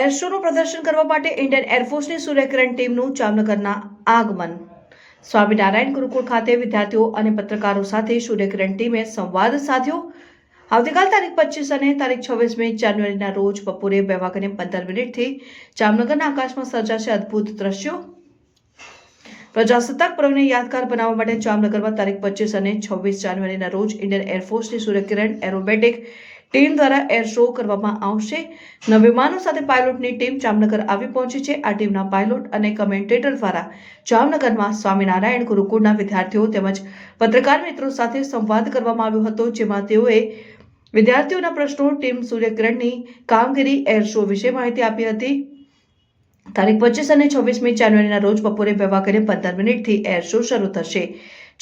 Air શોનું પ્રદર્શન કરવા માટે ઇન્ડિયન એરફોર્સની સૂર્યકિરણ ટીમનું જામનગરના આગમન. સ્વામિનારાયણ ગુરુકુળ ખાતે વિદ્યાર્થીઓ અને પત્રકારો સાથે સૂર્યકિરણ ટીમે સંવાદ સાધ્યો. આવતીકાલ તારીખ પચીસ અને તારીખ છવ્વીસ મે જાન્યુઆરીના રોજ બપોરે બે વાગ્યાને પંદર મિનિટથી જામનગરના આકાશમાં સર્જાશે અદ્ભુત દ્રશ્યો. પ્રજાસત્તાક પર્વને યાદગાર બનાવવા માટે જામનગરમાં તારીખ પચીસ અને છવ્વીસ જાન્યુઆરીના રોજ ઇન્ડિયન એરફોર્સની સૂર્યકિરણ એરોબેટિક ટીમ દ્વારા એર શો કરવામાં આવશે. નવ વિમાનો સાથે પાયલોટની ટીમ જામનગર આવી પહોંચી છે. આ ટીમના પાયલોટ અને કમેન્ટેટર દ્વારા જામનગરમાં સ્વામિનારાયણ ગુરુકુળના વિદ્યાર્થીઓ તેમજ પત્રકાર મિત્રો સાથે સંવાદ કરવામાં આવ્યો હતો, જેમાં તેઓએ વિદ્યાર્થીઓના પ્રશ્નો, ટીમ સૂર્યકિરણની કામગીરી એર શો વિશે માહિતી આપી હતી. તારીખ પચીસ અને છવ્વીસમી જાન્યુઆરીના રોજ બપોરે બે વાગ્યાને પંદર મિનિટથી એર શો શરૂ થશે.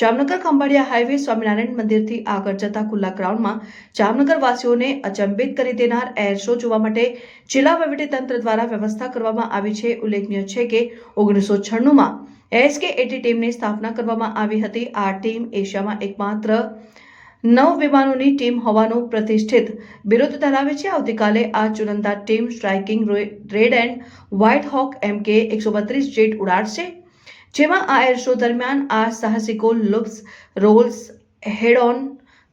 જામનગર ખંભાળિયા હાઈવે સ્વામિનારાયણ મંદિરથી આગળ જતા ખુલ્લા ગ્રાઉન્ડમાં જામનગર વાસીઓને અચંબિત કરી દેનાર એર શો જોવા માટે જિલ્લા તંત્ર દ્વારા વ્યવસ્થા કરવામાં આવી છે. ઉલ્લેખનીય છે કે ઓગણીસો છન્નુંમાં એસકે એટી ટીમની સ્થાપના કરવામાં આવી હતી. આ ટીમ એશિયામાં એકમાત્ર નવ વિમાનોની ટીમ હોવાનું પ્રતિષ્ઠિત બિરુદ ધરાવે છે. આવતીકાલે આ ચુનંદા team striking red and white hawk MK એકસો બત્રીસ જેટ ઉડાડશે. જેમાં આ એર શો દરમિયાન આ સાહસિકો loops rolls head on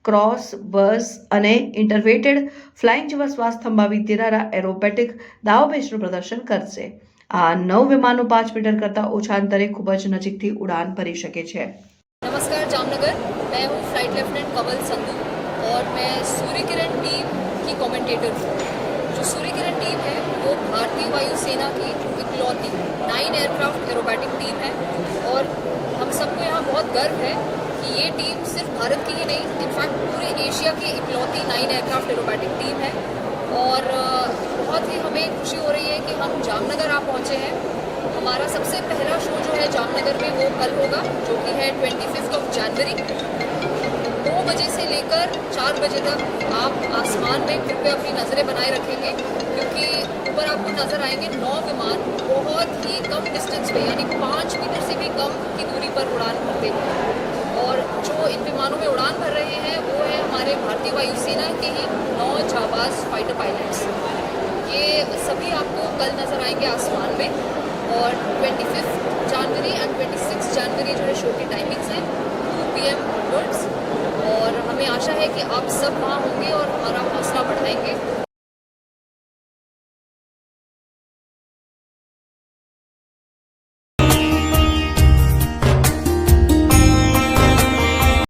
cross બસ અને ઇન્ટરવેટેડ ફ્લાઇંગ જેવા શ્વાસ થંભાવી દેનારા એરોબેટિક દાવપેચનું પ્રદર્શન કરશે આ નવ વિમાનો પાંચ મીટર કરતાં ઓછા અંતરે ખૂબ જ નજીકથી ઉડાન ભરી શકે છે नमस्कार जामनगर मैं हूँ फ्लाइट लेफ्टिनेंट कवल संधू और मैं सूर्य किरण टीम की कमेंटेटर हूँ जो सूर्य किरण टीम सबको यहाँ बहुत गर्व है कि ये टीम सिर्फ़ भारत की ही नहीं इनफैक्ट पूरे एशिया की इकलौती नाइन एयरक्राफ्ट एरोबैटिक टीम है। और बहुत ही हमें खुशी हो रही है कि हम जामनगर आ पहुँचे हैं। हमारा सबसे पहला शो जो है जामनगर में वो कल होगा, जो कि है ट्वेंटी फिफ्थ ऑफ़ जनवरी दो बजे से लेकर चार बजे तक आप आसमान में कृपया अपनी नज़रें बनाए रखेंगे, क्योंकि ऊपर आपको नज़र आएँगे नौ विमान, बहुत ही कम डिस्टेंस पे, यानी पाँच कम की दूरी पर उड़ान भरते हैं। और जो इन विमानों में उड़ान भर रहे हैं, वो है हमारे भारतीय वायुसेना के ही नौ जाबाज फाइटर पायलट्स ये सभी आपको कल नज़र आएँगे आसमान में। और twenty fifth January and twenty six January जो है शो की टाइमिंग्स हैं टू पी एम और हमें आशा है कि आप सब वहाँ होंगे और